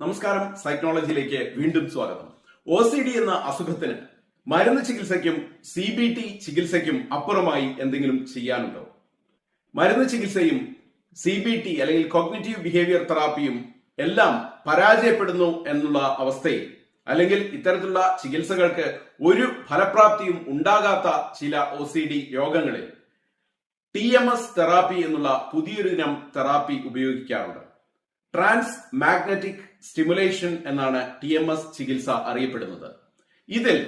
നമസ്കാരം സൈക്കോളജിയിലേക്ക് വീണ്ടും സ്വാഗതം. ഒ സി ഡി എന്ന അസുഖത്തിന് മരുന്ന് ചികിത്സയ്ക്കും സി ബി ടി ചികിത്സയ്ക്കും അപ്പുറമായി എന്തെങ്കിലും ചെയ്യാനുണ്ടോ? മരുന്ന് ചികിത്സയും സി ബി ടി അല്ലെങ്കിൽ കോഗ്നിറ്റീവ് ബിഹേവിയർ തെറാപ്പിയും എല്ലാം പരാജയപ്പെടുന്നു എന്നുള്ള അവസ്ഥയിൽ അല്ലെങ്കിൽ ഇത്തരത്തിലുള്ള ചികിത്സകൾക്ക് ഒരു ഫലപ്രാപ്തിയും ഉണ്ടാകാത്ത ചില ഒ സി ഡി യോഗങ്ങളിൽ ടി എം എസ് തെറാപ്പി എന്നുള്ള പുതിയൊരു ഇനം തെറാപ്പി ഉപയോഗിക്കാറുണ്ട്. ട്രാൻസ് മാഗ്നറ്റിക് സ്റ്റിമുലേഷൻ എന്നാണ് ടി എം എസ് ചികിത്സ അറിയപ്പെടുന്നത്. ഇതിൽ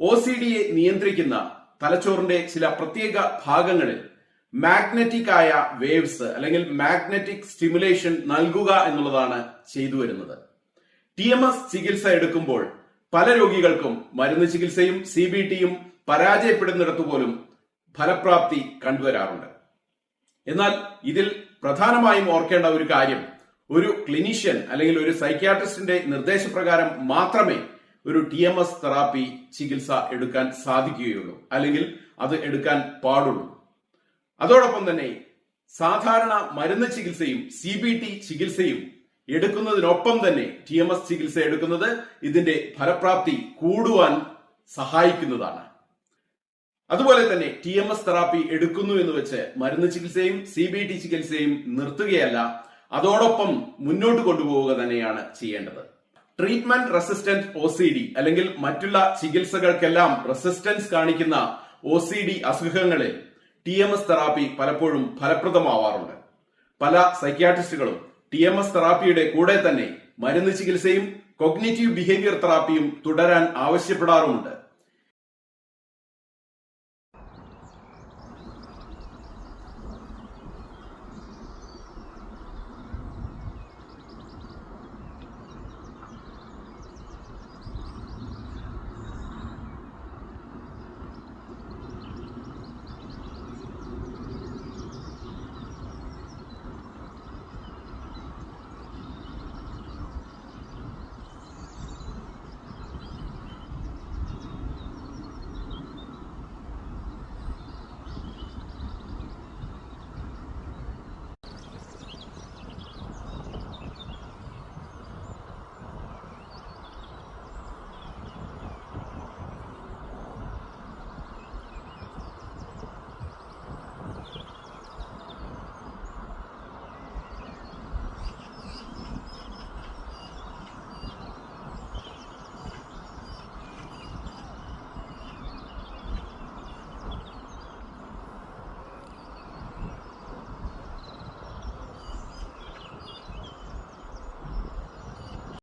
ഒ സി ഡിയെ നിയന്ത്രിക്കുന്ന തലച്ചോറിന്റെ ചില പ്രത്യേക ഭാഗങ്ങളിൽ മാഗ്നറ്റിക് ആയ വേവ്സ് അല്ലെങ്കിൽ മാഗ്നറ്റിക് സ്റ്റിമുലേഷൻ നൽകുക എന്നുള്ളതാണ് ചെയ്തു വരുന്നത്. ടി എം എസ് ചികിത്സ എടുക്കുമ്പോൾ പല രോഗികൾക്കും മരുന്ന് ചികിത്സയും സി ബി ടിയും പരാജയപ്പെടുന്നിടത്തു പോലും ഫലപ്രാപ്തി കണ്ടുവരാറുണ്ട്. എന്നാൽ ഇതിൽ പ്രധാനമായും ഓർക്കേണ്ട ഒരു കാര്യം ഒരു ക്ലിനീഷ്യൻ അല്ലെങ്കിൽ ഒരു സൈക്യാട്രിസ്റ്റിന്റെ നിർദ്ദേശപ്രകാരം മാത്രമേ ഒരു ടി എം എസ് തെറാപ്പി ചികിത്സ എടുക്കാൻ സാധിക്കുകയുള്ളൂ അല്ലെങ്കിൽ അത് എടുക്കാൻ പാടുള്ളൂ. അതോടൊപ്പം തന്നെ സാധാരണ മരുന്ന് ചികിത്സയും സി ബി ടി ചികിത്സയും എടുക്കുന്നതിനൊപ്പം തന്നെ ടി എം എസ് ചികിത്സ എടുക്കുന്നത് ഇതിന്റെ ഫലപ്രാപ്തി കൂടുവാൻ സഹായിക്കുന്നതാണ്. അതുപോലെ തന്നെ ടി എം എസ് തെറാപ്പി എടുക്കുന്നു എന്ന് വെച്ച് മരുന്ന് ചികിത്സയും സി ബി ടി ചികിത്സയും നിർത്തുകയല്ല അതോടൊപ്പം മുന്നോട്ട് കൊണ്ടുപോവുക തന്നെയാണ് ചെയ്യേണ്ടത്. Treatment resistant O C D അല്ലെങ്കിൽ മറ്റുള്ള ചികിത്സകൾക്കെല്ലാം റെസിസ്റ്റൻസ് കാണിക്കുന്ന ഒ സി ഡി അസുഖങ്ങളിൽ ടി എം എസ് തെറാപ്പി പലപ്പോഴും ഫലപ്രദമാവാറുണ്ട്. പല സൈക്യാട്രിസ്റ്റുകളും ടി എം എസ് തെറാപ്പിയുടെ കൂടെ തന്നെ മരുന്ന് ചികിത്സയും കൊഗ്നേറ്റീവ് ബിഹേവിയർ തെറാപ്പിയും തുടരാൻ ആവശ്യപ്പെടാറുമുണ്ട്.